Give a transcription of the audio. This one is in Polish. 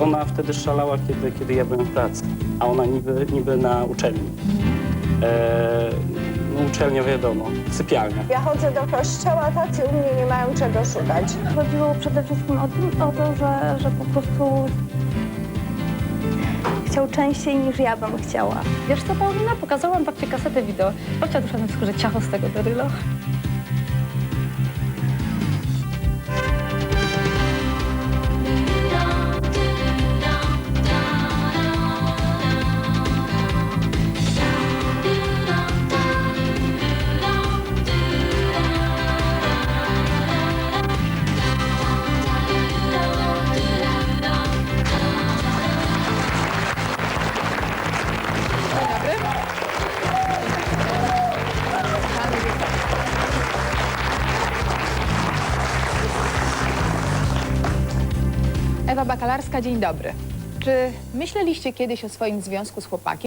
ona wtedy szalała, kiedy, kiedy ja byłem w pracy, a ona niby, niby na uczelni. E, no uczelnia wiadomo, sypialnia. Ja chodzę do kościoła, tacy u mnie nie mają czego szukać. Chodziło przede wszystkim o, tym- o to, że, że po prostu chciał częściej niż ja bym chciała. Wiesz co, Paulina? Pokazałam babci kasetę wideo. Babcia doszła na że ciacho z tego berylo. Ewa Bakalarska, dzień dobry. Czy myśleliście kiedyś o swoim związku z chłopakiem?